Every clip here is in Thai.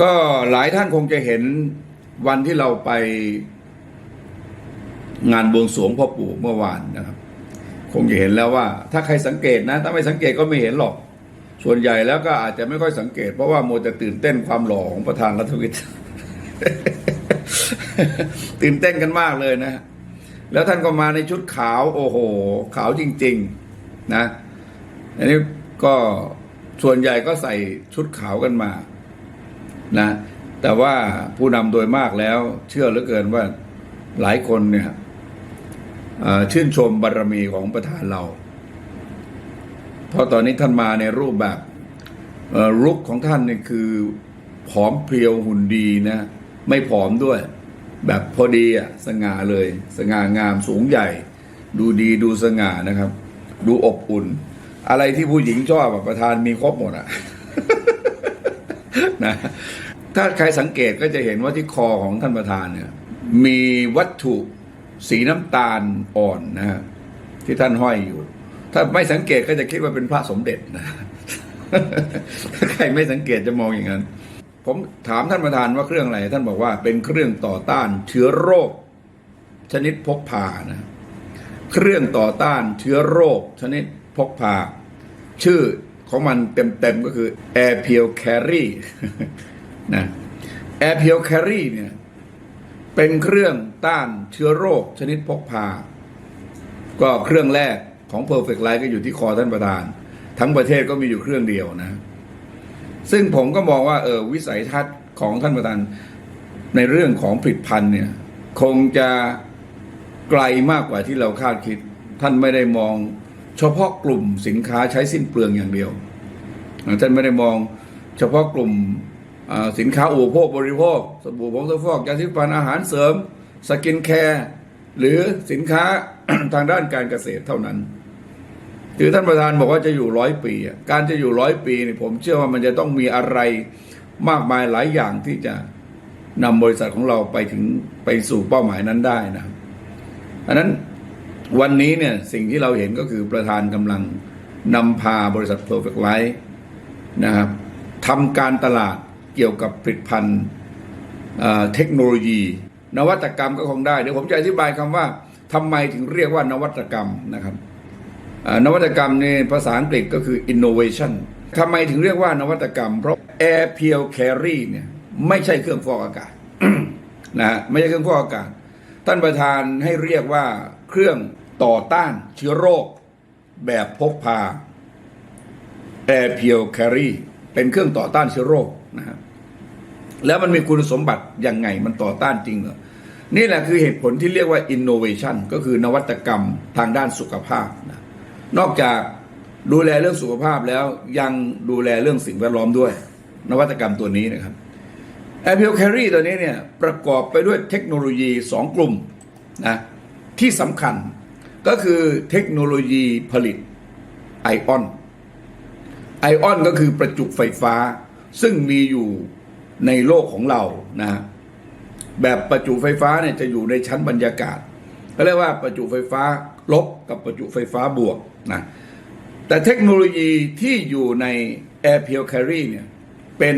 ก็หลายท่านคงจะเห็นวันที่เราไปงานบวงสรวงพ่อปู่เมื่อวานนะครับ คงจะเห็นแล้วว่า ถ้าใครสังเกตนะ ถ้าไม่สังเกตก็ไม่เห็นหรอก ส่วนใหญ่แล้วก็อาจจะไม่ค่อยสังเกต เพราะว่าโมวแต่ตื่นเต้นความหล่อของประธานรัฐวิทย์ตื่นเต้นกันมากเลยนะ แล้วท่านก็มาในชุดขาว โอ้โห ขาวจริง ๆ นะ อันนี้ก็ส่วนใหญ่ก็ใส่ชุดขาวกันมา นะแต่ว่าผู้นำโดยมากแล้ว เชื่อเหลือเกินว่าหลายคนเนี่ยชื่นชมบารมีของประธานเรา เพราะตอนนี้ท่านมาในรูปแบบเอ่อลุกของท่านเนี่ยคือผอมเพรียวหุ่นดีนะ ไม่ผอมด้วย แบบพอดีอะสง่าเลย สง่างามสูงใหญ่ ดูดีดูสง่านะครับ ดูอบอุ่น อะไรที่ผู้หญิงชอบประธานมีครบหมดอะนะ ถ้าใครสังเกตก็จะเห็นว่าที่คอของท่านประธานเนี่ย มีวัตถุสีน้ำตาลอ่อนนะฮะที่ท่านห้อยอยู่ ถ้าไม่สังเกตก็จะคิดว่าเป็นพระสมเด็จนะถ้าใครไม่สังเกตจะมองอย่างนั้น ผมถามท่านประธานว่าเครื่องอะไร ท่านบอกว่าเป็นเครื่องต่อต้านเชื้อโรค ชนิดพกพานะ เครื่องต่อต้านเชื้อโรค ชนิดพกพา ชื่อของมันเต็มๆก็คือ Air p u r e Carry นะ Air p u r e Carry เนี่ยเป็นเครื่องต้านเชื้อโรคชนิดพกพา ก็เครื่องแรกของ Perfect Life ก็อยู่ที่คอท่านประธาน ทั้งประเทศก็มีอยู่เครื่องเดียวนะ ซึ่งผมก็มองว่าเออวิสัยทัศน์ของท่านประธานในเรื่องของผลิตภัณฑ์เนี่ยคงจะไกลมากกว่าที่เราคาดคิด ท่านไม่ได้มองเฉพาะกลุ่มสินค้าใช้สิ้นเปลืองอย่างเดียวท่านไม่ได้มองเฉพาะกลุ่ม สินค้าอุปโภคบริโภคสบู่ผงซักฟอกยาสีฟันอาหารเสริม สกินแคร์หรือสินค้าทางด้านการเกษตรเท่านั้นคือท่านประธานบอกว่าจะอยู่ร้อยปี การจะอยู่ร้อยปีเนี่ยผมเชื่อว่ามันจะต้องมีอะไรมากมายหลายอย่างที่จะนำบริษัทของเราไปถึงไปสู่เป้าหมายนั้นได้นะอันนั้นวันนี้เนี่ยสิ่งที่เราเห็นก็คือประธานกำลังนำพาบริษัท Perfect Life นะครับทำการตลาด เกี่ยวกับผลิตภัณฑ์เทคโนโลยี นวัตกรรมก็คงได้ เดี๋ยวผมจะอธิบายคำว่าทำไมถึงเรียกว่านวัตกรรมนะครับนวัตกรรมในภาษาอังกฤษก็คือ innovation ทำไมถึงเรียกว่านวัตกรรม เพราะ air pure carry เนี่ยไม่ใช่เครื่องฟอกอากาศนะฮะไม่ใช่เครื่องฟอกอากาศ ท่านประธานให้เรียกว่าเครื่องต่อต้านเชื้อโรคแบบพกพา air pure carry เป็นเครื่องต่อต้านเชื้อโรค นะครับแล้วมันมีคุณสมบัติยังไงมันต่อต้านจริงเหรอนี่แหละคือเหตุผลที่เรียกว่า innovation ก็คือนวัตกรรมทางด้านสุขภาพนะนอกจากดูแลเรื่องสุขภาพแล้วยังดูแลเรื่องสิ่งแวดล้อมด้วย นวัตกรรมตัวนี้นะครับ a p p l e Carry ตัวนี้เนี่ยประกอบไปด้วยเทคโนโลยี 2 กลุ่มนะที่สำคัญก็คือเทคโนโลยีผลิตไอออนไอออนก็คือประจุไฟฟ้า ซึ่งมีอยู่ในโลกของเรานะแบบประจุไฟฟ้าเนี่ยจะอยู่ในชั้นบรรยากาศเขาเรียกว่าประจุไฟฟ้าลบกับประจุไฟฟ้าบวกนะแต่เทคโนโลยีที่อยู่ใน Air Pure Carry เนี่ยเป็น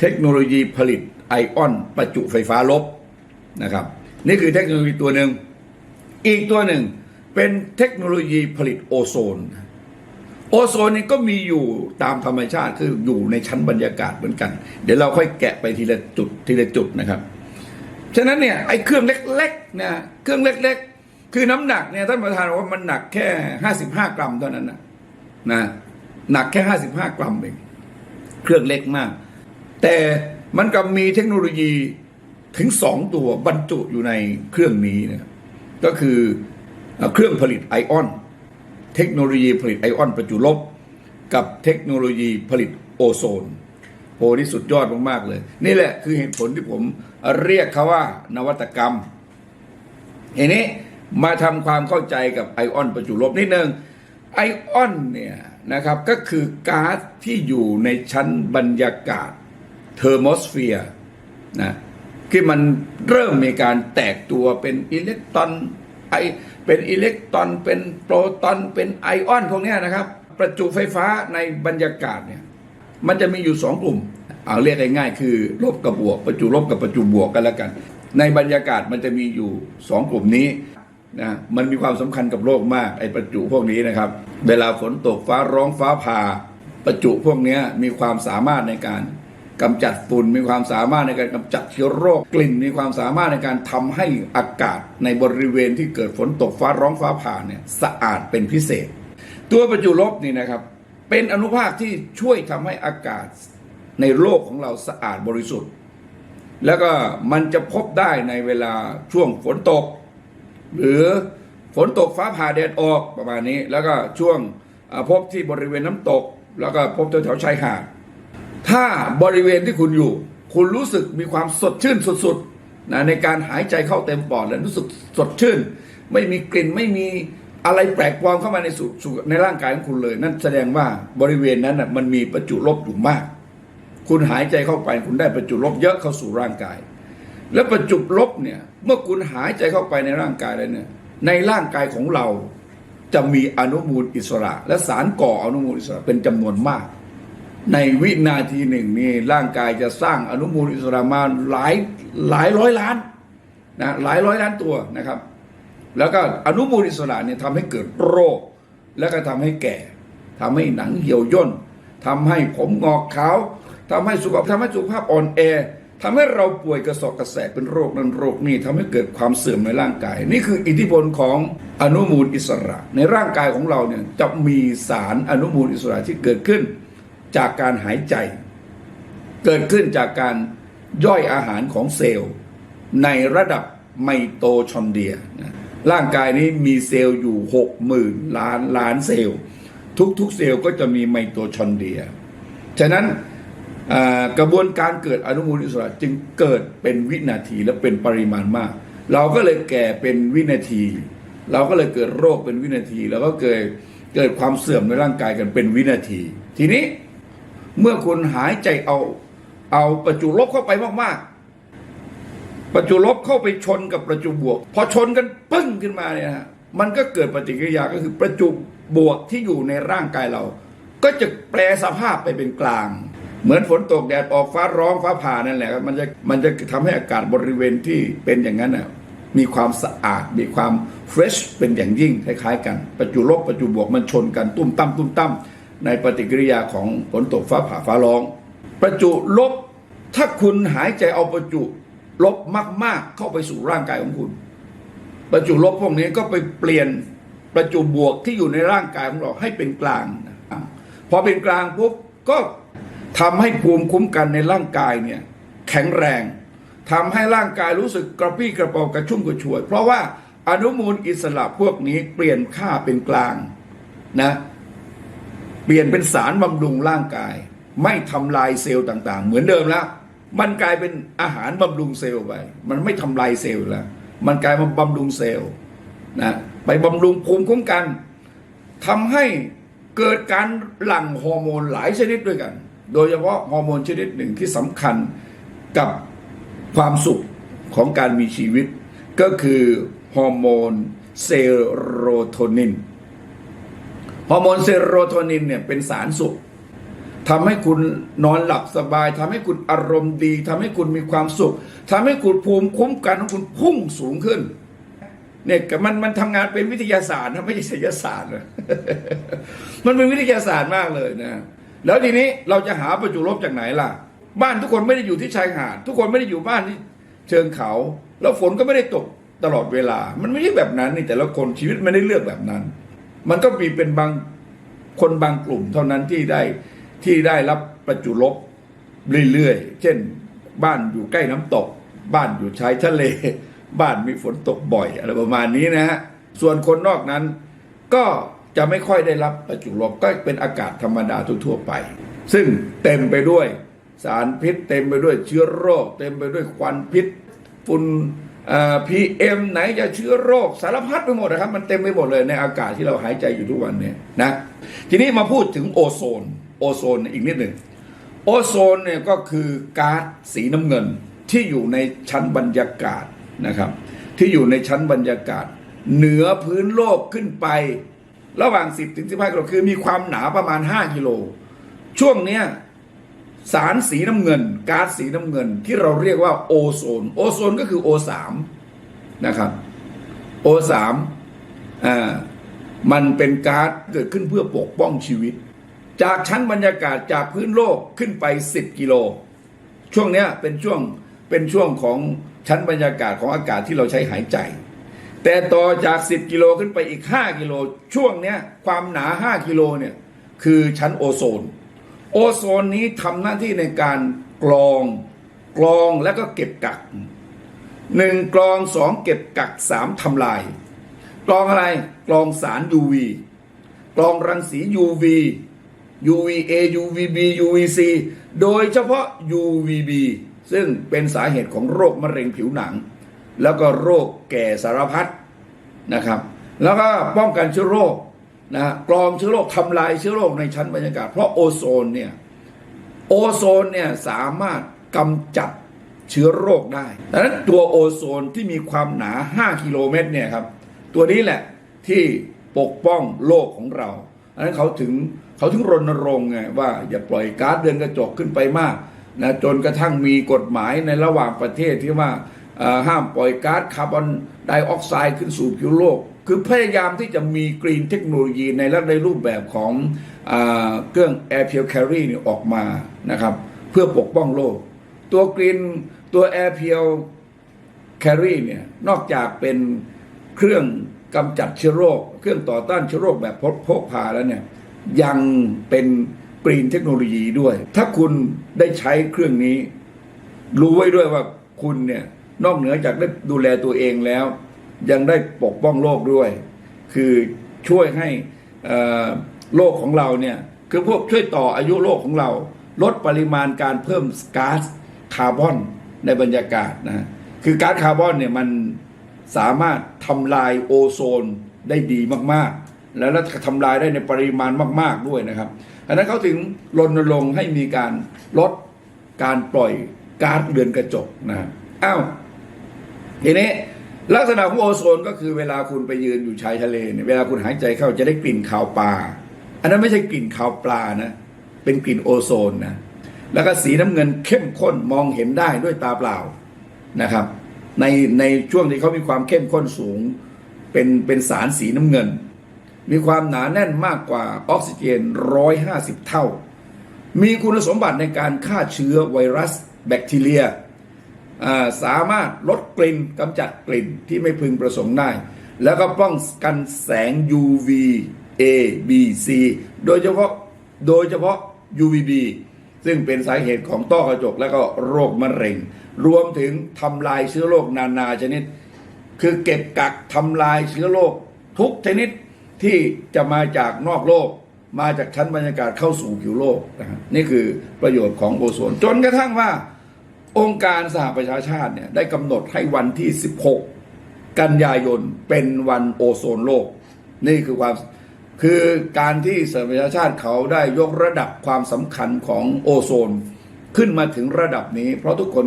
เทคโนโลยีผลิตไอออนประจุไฟฟ้าลบนะครับ นี่คือเทคโนโลยีตัวหนึ่ง อีกตัวหนึ่งเป็นเทคโนโลยีผลิตโอโซน โอโซนนี่ก็มีอยู่ตามธรรมชาติคืออยู่ในชั้นบรรยากาศเหมือนกัน เดี๋ยวเราค่อยแกะไปทีละจุดทีละจุดนะครับฉะนั้นเนี่ยไอ้เครื่องเล็กๆนะเครื่องเล็ก ๆ คือน้ำหนักเนี่ยท่านประธานบอกว่ามันหนักแค่ห้าสิบห้ากรัมเท่านั้นนะนะหนักแค่ห้าสิบห้ากรัมเองเครื่องเล็กมาก แต่มันก็มีเทคโนโลยีถึงสองตัวบรรจุอยู่ในเครื่องนี้นะก็คือเครื่องผลิตไอออน เทคโนโลยีผลิตไอออนประจุลบ กับเทคโนโลยีผลิตโอโซนโหนี่สุดยอดมากๆเลย นี่แหละคือเหตุผลที่ผมเรียกเขาว่านวัตกรรมทีนี้มาทำความเข้าใจกับไอออนประจุลบนิดนึงไอออนเนี่ยนะครับก็คือก๊าซที่อยู่ในชั้นบรรยากาศเทอร์โมสเฟียร์นะที่มันเริ่มมีการแตกตัวเป็นอิเล็กตรอนไอ เป็นอิเล็กตรอน เป็นโปรตอน เป็นไอออน พวกนี้นะครับ ประจุไฟฟ้าในบรรยากาศเนี่ย มันจะมีอยู่สองกลุ่ม เอาเรียกง่ายๆคือลบกับบวก ประจุลบกับประจุบวกกันแล้วกัน ในบรรยากาศมันจะมีอยู่สองกลุ่มนี้นะมันมีความสำคัญกับโลกมากไอประจุพวกนี้นะครับ เวลาฝนตกฟ้าร้องฟ้าผ่าประจุพวกนี้มีความสามารถในการ กำจัดฝุ่นมีความสามารถในการกำจัดเชื้อโรคกลิ่น มีความสามารถในการทำให้อากาศในบริเวณที่เกิดฝนตกฟ้าร้องฟ้าผ่าเนี่ยสะอาดเป็นพิเศษ ตัวประจุลบนี่นะครับ เป็นอนุภาคที่ช่วยทำให้อากาศในโลกของเราสะอาดบริสุทธิ์ แล้วก็มันจะพบได้ในเวลาช่วงฝนตก หรือฝนตกฟ้าผ่าแดดออกประมาณนี้ แล้วก็ช่วงพบที่บริเวณน้ำตก แล้วก็พบแถวๆชายหาด ถ้าบริเวณที่คุณอยู่ คุณรู้สึกมีความสดชื่นสุดๆนะในการหายใจเข้าเต็มปอดแล้วรู้สึกสดชื่น ไม่มีกลิ่นไม่มีอะไรแปลกปลอมเข้ามาในสู่สู่ในร่างกายของคุณเลย นั่นแสดงว่าบริเวณนั้นน่ะมันมีประจุลบอยู่มาก คุณหายใจเข้าไป คุณได้ประจุลบเยอะเข้าสู่ร่างกาย แล้วประจุลบเนี่ยเมื่อคุณหายใจเข้าไปในร่างกายแล้วเนี่ยในร่างกายของเราจะมีอนุมูลอิสระ และสารก่ออนุมูลอิสระเป็นจำนวนมาก ในวินาทีหนึ่งนี่ร่างกายจะสร้างอนุมูลอิสระมาหลายหลายร้อยล้านนะหลายร้อยล้านตัวนะครับ แล้วก็อนุมูลอิสระเนี่ยทำให้เกิดโรค แล้วก็ทำให้แก่ทำให้หนังเหี่ยวย่นทำให้ผมงอกขาวทำให้สุขภาพทำให้สุขภาพอ่อนแอทำให้เราป่วยกระสอบกระแสเป็นโรคนั้นโรคนี้ทำให้เกิดความเสื่อมในร่างกาย นี่คืออิทธิพลของอนุมูลอิสระ ในร่างกายของเราเนี่ยจะมีสารอนุมูลอิสระที่เกิดขึ้น จากการหายใจ เกิดขึ้นจากการย่อยอาหารของเซลล์ ในระดับไมโตชอนเดียนะร่างกายนี้มีเซลล์อยู่หกหมื่นล้านล้านเซลล์ ทุกๆเซลล์ก็จะมีไมโตชอนเดีย ฉะนั้นกระบวนการเกิดอนุมูลอิสระจึงเกิดเป็นวินาทีและเป็นปริมาณมาก เราก็เลยแก่เป็นวินาที เราก็เลยเกิดโรคเป็นวินาที แล้วก็เกิดเกิดความเสื่อมในร่างกายกันเป็นวินาที ทีนี้ เมื่อคุณหายใจเอา เอาประจุลบเข้าไปมากๆ ประจุลบเข้าไปชนกับประจุบวก พอชนกันปึ้งขึ้นมาเนี่ยฮะมันก็เกิดปฏิกิริยาก็คือประจุบวกที่อยู่ในร่างกายเรา ก็จะแปลสภาพไปเป็นกลาง เหมือนฝนตกแดดออกฟ้าร้องฟ้าผ่านั่นแหละมันจะมันจะทำให้อากาศบริเวณที่เป็นอย่างนั้นน่ะมีความสะอาดมีความเฟรชเป็นอย่างยิ่งคล้ายๆกัน ประจุลบประจุบวกมันชนกันตุ้มตั้มตุ้มตั้ม ในปฏิกิริยาของฝนตกฟ้าผ่าฟ้าร้อง ประจุลบถ้าคุณหายใจเอาประจุลบมาก ๆ เข้าไปสู่ร่างกายของคุณ ประจุลบพวกนี้ก็ไปเปลี่ยนประจุบวกที่อยู่ในร่างกายของเราให้เป็นกลางพอเป็นกลางปุ๊บก็ทำให้ภูมิคุ้มกันในร่างกายเนี่ยแข็งแรงทำให้ร่างกายรู้สึกกระปี้กระเปากระชุ่มกระชวย เพราะว่าอนุมูลอิสระพวกนี้เปลี่ยนค่าเป็นกลางนะ ปลี่ยนเป็นสารบำรุงร่างกาย ไม่ทำลายเซลล์ต่างๆ เหมือนเดิมแล้ว มันกลายเป็นอาหารบำรุงเซลล์ไป มันไม่ทำลายเซลล์แล้ว มันกลายมาบำรุงเซลล์นะไปบำรุงภูมิคุ้มกันทำให้เกิดการหลั่งฮอร์โมนหลายชนิดด้วยกัน โดยเฉพาะฮอร์โมนชนิดหนึ่งที่สำคัญกับความสุขของการมีชีวิต ก็คือฮอร์โมนเซโรโทนิน ฮอร์โมนเซโรโทนินเนี่ยเป็นสารสุขทำให้คุณนอนหลับสบายทำให้คุณอารมณ์ดีทำให้คุณมีความสุขทำให้คุณภูมิคุ้มกันของคุณพุ่งสูงขึ้นเนี่ยมันมันทำงานเป็นวิทยาศาสตร์นะไม่ใช่ศิลศาสตร์นะมันเป็นวิทยาศาสตร์มากเลยนะ แล้วทีนี้เราจะหาประจุลบจากไหนล่ะ บ้านทุกคนไม่ได้อยู่ที่ชายหาด ทุกคนไม่ได้อยู่บ้านที่เชิงเขา แล้วฝนก็ไม่ได้ตกตลอดเวลา มันไม่ใช่แบบนั้นนี่แต่ละคนชีวิตไม่ได้เลือกแบบนั้น มันก็มีเป็นบางคนบางกลุ่มเท่านั้นที่ได้ที่ได้รับประจุลบเรื่อยๆ เช่น บ้านอยู่ใกล้น้ำตก บ้านอยู่ชายทะเล บ้านมีฝนตกบ่อยอะไรประมาณนี้นะฮะส่วนคนนอกนั้นก็จะไม่ค่อยได้รับประจุลบก็เป็นอากาศธรรมดาทั่วๆไป ซึ่งเต็มไปด้วยสารพิษ เต็มไปด้วยเชื้อโรค เต็มไปด้วยควันพิษฝุ่น พีเอ็มไหนจะเชื้อโรคสารพัดไปหมดนะครับ มันเต็มไปหมดเลยในอากาศที่เราหายใจอยู่ทุกวันเนี่ยนะทีนี้มาพูดถึงโอโซนโอโซนอีกนิดหนึ่งโอโซนเนี่ยก็คือก๊าซสีน้ำเงินที่อยู่ในชั้นบรรยากาศนะครับ ที่อยู่ในชั้นบรรยากาศ เหนือพื้นโลกขึ้นไป ระหว่าง 10ถึง15กิโลคือมีความหนาประมาณ 5 กิโล ช่วงเนี้ย สารสีน้ำเงินก๊าซสีน้ำเงินที่เราเรียกว่าโอโซน โอโซนก็คือ O3 นะครับ O3 อ่ามันเป็นก๊าซเกิดขึ้นเพื่อปกป้องชีวิต จากชั้นบรรยากาศจากพื้นโลกขึ้นไป 10 กิโล ช่วงเนี้ยเป็นช่วงเป็นช่วงของชั้นบรรยากาศของอากาศที่เราใช้หายใจ แต่ต่อจาก 10 กิโลขึ้นไปอีก 5 กิโล ช่วงเนี้ยความหนา 5 กิโลเนี่ยคือชั้นโอโซน โอโซนนี้ทำหน้าที่ในการกรองกรองแล้วก็เก็บกักหนึ่งกรองสองเก็บกักสามทำลาย กรองอะไรกรองสาร UV กรองรังสี UV UVA UVB UVC โดยเฉพาะ UVB ซึ่งเป็นสาเหตุของโรคมะเร็งผิวหนัง แล้วก็โรคแก่สารพัดนะครับ แล้วก็ป้องกันเชื้อโรค นะกรองเชื้อโรคทำลายเชื้อโรคในชั้นบรรยากาศ เพราะโอโซนเนี่ยโอโซนเนี่ยสามารถกำจัดเชื้อโรคได้ดังนั้นตัวโอโซนที่มีความหนา 5 กิโลเมตรเนี่ยครับตัวนี้แหละที่ปกป้องโลกของเราดังนั้นเขาถึงเขาถึงรณรงค์ไงว่าอย่าปล่อยก๊าซเรือนกระจกขึ้นไปมากนะจนกระทั่งมีกฎหมายในระหว่างประเทศที่ว่าห้ามปล่อยก๊าซคาร์บอนไดออกไซด์ขึ้นสู่ผิวโลก คือพยายามที่จะมีกรีนเทคโนโลยีในในรูปแบบของอเครื่อง Air Pure Carry นี่ออกมานะครับ เพื่อปกป้องโลก ตัวกรีนตัว Air Pure Carry เนี่ยนอกจากเป็นเครื่องกำจัดเชื้อโรค เครื่องต่อต้านเชื้อโรคแบบพกพกพาแล้วเนี่ยยังเป็นกรีนเทคโนโลยีด้วย ถ้าคุณได้ใช้เครื่องนี้ รู้ไว้ด้วยว่าคุณเนี่ยนอกเหนือจากได้ดูแลตัวเองแล้ว ยังได้ปกป้องโลกด้วย คือช่วยให้โลกของเราเนี่ยคือพวกช่วยต่ออายุโลกของเรา ลดปริมาณการเพิ่มก๊าซคาร์บอนในบรรยากาศนะคือก๊าซคาร์บอนเนี่ยมันสามารถทำลายโอโซนได้ดีมากๆ แล้วทำลายได้ในปริมาณมาก ๆด้วยนะครับดังนั้นเขาถึงรณรงค์ให้มีการลดการปล่อยก๊าซเรือนกระจกนะอ้าวทีนี้ ลักษณะของโอโซนก็คือเวลาคุณไปยืนอยู่ชายทะเลเนี่ยเวลาคุณหายใจเข้าจะได้กลิ่นคาวปลา อันนั้นไม่ใช่กลิ่นคาวปลานะ เป็นกลิ่นโอโซนนะ แล้วก็สีน้ำเงินเข้มข้นมองเห็นได้ด้วยตาเปล่านะครับ ในในช่วงที่เขามีความเข้มข้นสูง เป็นเป็นสารสีน้ำเงิน มีความหนาแน่นมากกว่าออกซิเจน150เท่า มีคุณสมบัติในการฆ่าเชื้อไวรัส แบคทีเรีย สามารถลดกลิ่นกำจัดกลิ่นที่ไม่พึงประสงค์ได้ แล้วก็ป้องกันแสง UV A B C โดยเฉพาะโดยเฉพาะ UVB ซึ่งเป็นสาเหตุของต้อกระจกและก็โรคมะเร็ง รวมถึงทำลายเชื้อโรคนานาชนิด คือเก็บกักทำลายเชื้อโรคทุกชนิดที่จะมาจากนอกโลก มาจากชั้นบรรยากาศเข้าสู่ผิวโลกนะนี่คือประโยชน์ของโอโซนจนกระทั่งว่า องค์การสหประชาชาติเนี่ยได้กำหนดให้วันที่ 16 กันยายนเป็นวันโอโซนโลก นี่คือความคือการที่สหประชาชาติเขาได้ยกระดับความสำคัญของโอโซน ขึ้นมาถึงระดับนี้ เพราะทุกคน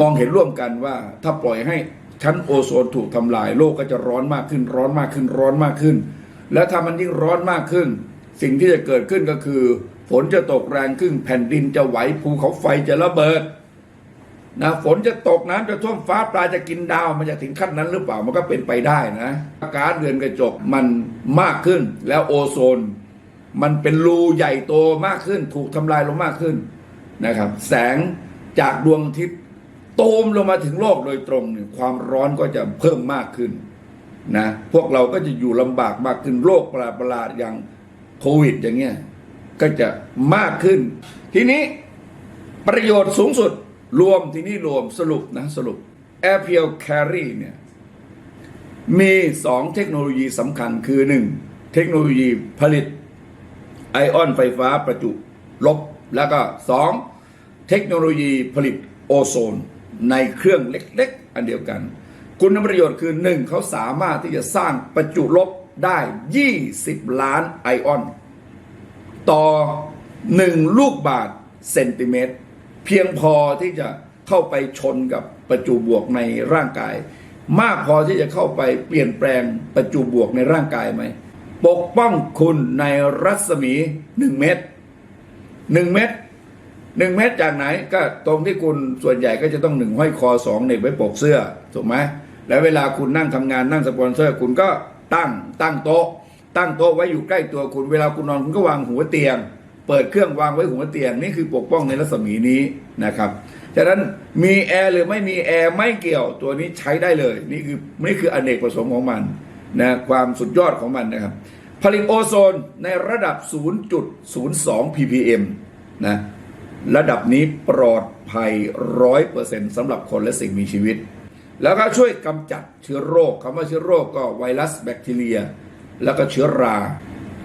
มองเห็นร่วมกันว่าถ้าปล่อยให้ชั้นโอโซนถูกทำลาย โลกก็จะร้อนมากขึ้น ร้อนมากขึ้นร้อนมากขึ้น แล้วถ้ามันยิ่งร้อนมากขึ้น สิ่งที่จะเกิดขึ้นก็คือ ฝนจะตกแรงขึ้นแผ่นดินจะไหวภูเขาไฟจะระเบิด นะฝนจะตกน้ำจะท่วมฟ้าปลาจะกินดาว มันจะถึงขั้นนั้นหรือเปล่ามันก็เป็นไปได้นะอากาซเรือนกระจกมันมากขึ้น แล้วโอโซน มันเป็นรูใหญ่โตมากขึ้น ถูกทำลายลงมากขึ้นนะครับ แสงจากดวงอาทิตย์โตมลงมาถึงโลกโดยตรงเนี่ยความร้อนก็จะเพิ่มมากขึ้นนะพวกเราก็จะอยู่ลำบากมากขึ้นโรคประหลาดๆอย่างโควิดอย่างเงี้ยก็จะมากขึ้น ทีนี้ประโยชน์สูงสุด รวมที่นี่รวมสรุปนะสรุป Air Pure Carry เนี่ยมีสองเทคโนโลยีสำคัญคือหนึ่งเทคโนโลยีผลิต ไอออนไฟฟ้าประจุลบ แล้วก็สองเทคโนโลยีผลิตโอโซน ในเครื่องเล็กๆ อันเดียวกัน คุณประโยชน์คือหนึ่งเขาสามารถที่จะสร้างประจุลบได้ 20 ล้านไอออน ต่อ 1 ลูกบาทเซนติเมตร เพียงพอที่จะเข้าไปชนกับประจุบวกในร่างกาย มากพอที่จะเข้าไปเปลี่ยนแปลงประจุบวกในร่างกายไหมปกป้องคุณในรัศมี1เมตร1เมตรหนึ่งเม็ดจากไหนก็ตรงที่คุณส่วนใหญ่ก็จะต้องหนึ่งห้อยคอสองเหน็บไว้ปกเสื้อถูกไหมแล้วเวลาคุณนั่งทำงานนั่งสปอนเซอร์ คุณก็ตั้งตั้งโต๊ะ ตั้งโต๊ะไว้อยู่ใกล้ตัวคุณ เวลาคุณนอนคุณก็วางหัวเตียง เปิดเครื่องวางไว้หัวเตียงนี่คือปกป้องในรัศมีนี้นะครับฉะนั้นมีแอร์หรือไม่มีแอร์ไม่เกี่ยวตัวนี้ใช้ได้เลย นี่คือนี่คืออเนกประสงค์ของมันนะความสุดยอดของมันนะครับผลิตโอโซนในระดับ 0.02 ppm นะระดับนี้ปลอดภัย 100%สำหรับคนและสิ่งมีชีวิต แล้วก็ช่วยกำจัดเชื้อโรคคำว่าเชื้อโรคก็ไวรัสแบคทีเรีย แล้วก็เชื้อรา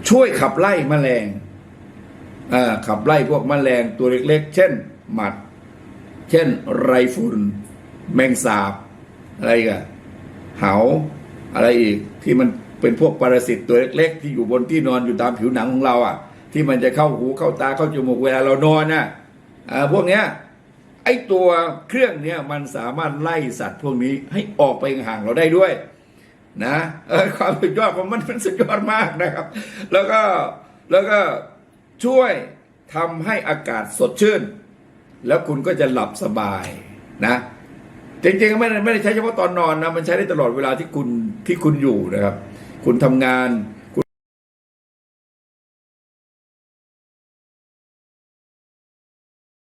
ช่วยขับไล่แมลง ขับไล่พวกแมลงตัวเล็กๆ เช่น หมัด เช่นไรฝุ่น แมงสาบ อะไรกันเหาอะไรอีก ที่มันเป็นพวกปรสิตตัวเล็กๆ ที่อยู่บนที่นอนอยู่ตามผิวหนังของเราอะ ที่มันจะเข้าหูเข้าตาเข้าจมูกเวลาเรานอนน่ะพวกเนี้ยไอ้ตัวเครื่องเนี้ยมันสามารถไล่สัตว์พวกนี้ให้ออกไปห่างเราได้ด้วยนะความสุดยอดของมันมันสุดยอดมากนะครับ แล้วก็แล้วก็ ช่วยทำให้อากาศสดชื่น แล้วคุณก็จะหลับสบายนะ จริงๆไม่ได้ไม่ได้ใช้เฉพาะตอนนอนนะ มันใช้ได้ตลอดเวลาที่คุณที่คุณอยู่นะครับ คุณทำงาน